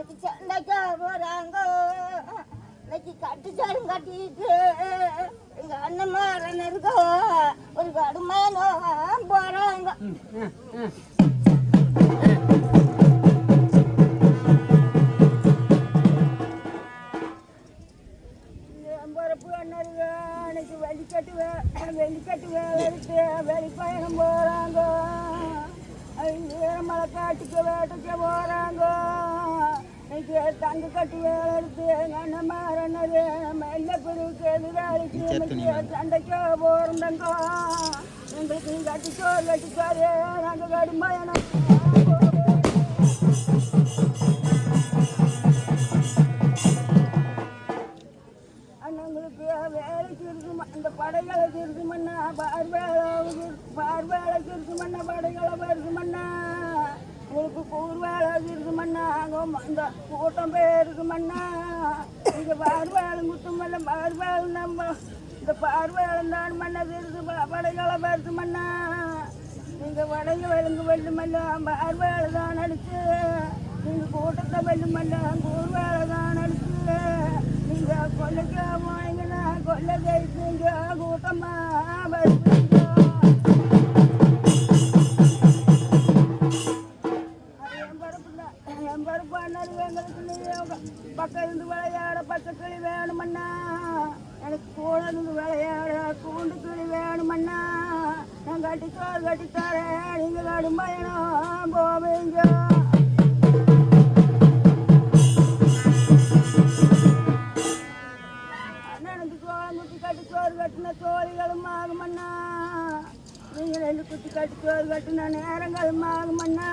இன்னைக்கு சண்டைக்கு போறாங்க. இன்னைக்கு கட்டுச்சாரும் கட்டிட்டு எங்க அண்ணன் இருக்கோ ஒரு கடுமையானோ போறாங்க. அன்னைக்கு வெள்ளிக்கட்டு வே வெள்ளிக்கட்டு வேலை இருக்கு வெளிப்பயணம் போறாங்க. மலை காட்டுக்கு வேட்டைக்கு போறாங்க. தங்க கட்டு வேலை இருக்கு அண்ணன் மாறனது மெல்ல பிரிவுக்கு எதிராளிக்கு இன்னைக்கு சண்டைக்கு போறோங்க எங்களுக்கு கட்டிச்சோறு கட்டிச்சாரு நாங்கள் கடுமையான அண்ணங்களுக்கு வேலைக்கு இருக்குமா இந்த படைகளுக்கு இருக்குமண்ணா பார்வேலை பார்வேலைக்கு படைகளை இருக்குமண்ணா உங்களுக்கு கூர்வேலைக்கு இருக்குமண்ணா அங்கே அந்த கூட்டம் பேருக்கு மண்ணா இங்கே பார்வேலை குத்தமல்ல பார்வேலை நம்ம. இந்த பார்வேலை தான் மண்ணது இருக்கு படைகளை இருக்குமண்ணா நீங்கள் வடங்க வெளுங்க வெள்ளுமல்ல பார்வேலை தான் அடிச்சு. நீங்கள் கூட்டத்தை வெள்ளுமல்ல கூர்வேலை தான் அடிச்சு. நீங்கள் கொல்லைக்கு வாங்கினா கொல்லை கைக்குங்க கூட்டமா. நீங்க பக்கம் இருந்து விளையாட பச்சை கிளி வேணுமண்ணா. எனக்கு கூட இருந்து விளையாட கூண்டு கிளி வேணுமண்ணா. நான் கட்டிச்சோறு கட்டித்தாரேன் நீங்கள் கடுமையணும் போவீங்க. அண்ணனுக்கு சோளம் குத்தி கட்டி சோறு கட்டின சோழிகளும் ஆகுமண்ணா. நீங்க ரெண்டு குத்தி கட்டி சோறு கட்டின நேரங்களும் ஆகுமண்ணா.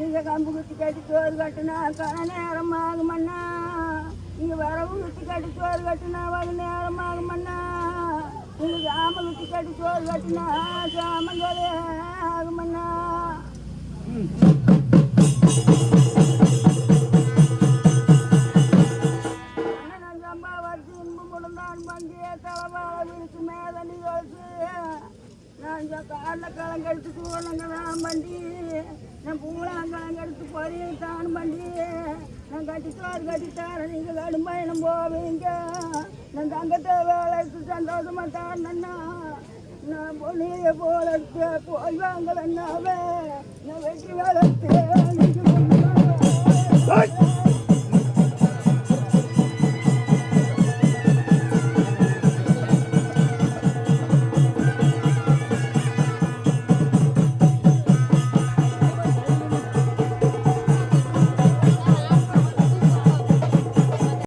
நீங்க கம்பு குத்தி கட்டி சோறு கட்டினா கன நேரம் ஆகுமண்ணா நீங்க வரவு குத்தி கட்டி சோறு கட்டினா வகு நேரம் ஆகுமண்ணா நீங்க சாம குத்தி கட்டி சோறு கட்டினா சாமங்களே ஆகுமண்ணா அண்ணன் சம்பா வச்சு இன்பு முடந்தான் வண்டி. நான் பூங்களை அங்கே அங்கே எடுத்து பொரியல் தானம் பண்ணி நான் கட்டித்தார் கட்டித்தார் நீங்கள் கடும்பயணம் போவீங்க. நான் தங்கத்தை வேலைக்கு சந்தோஷமாக தானண்ணா நான் பொன்னியை போல போய் வாங்கலன்னாவே நான் வெற்றி வேலை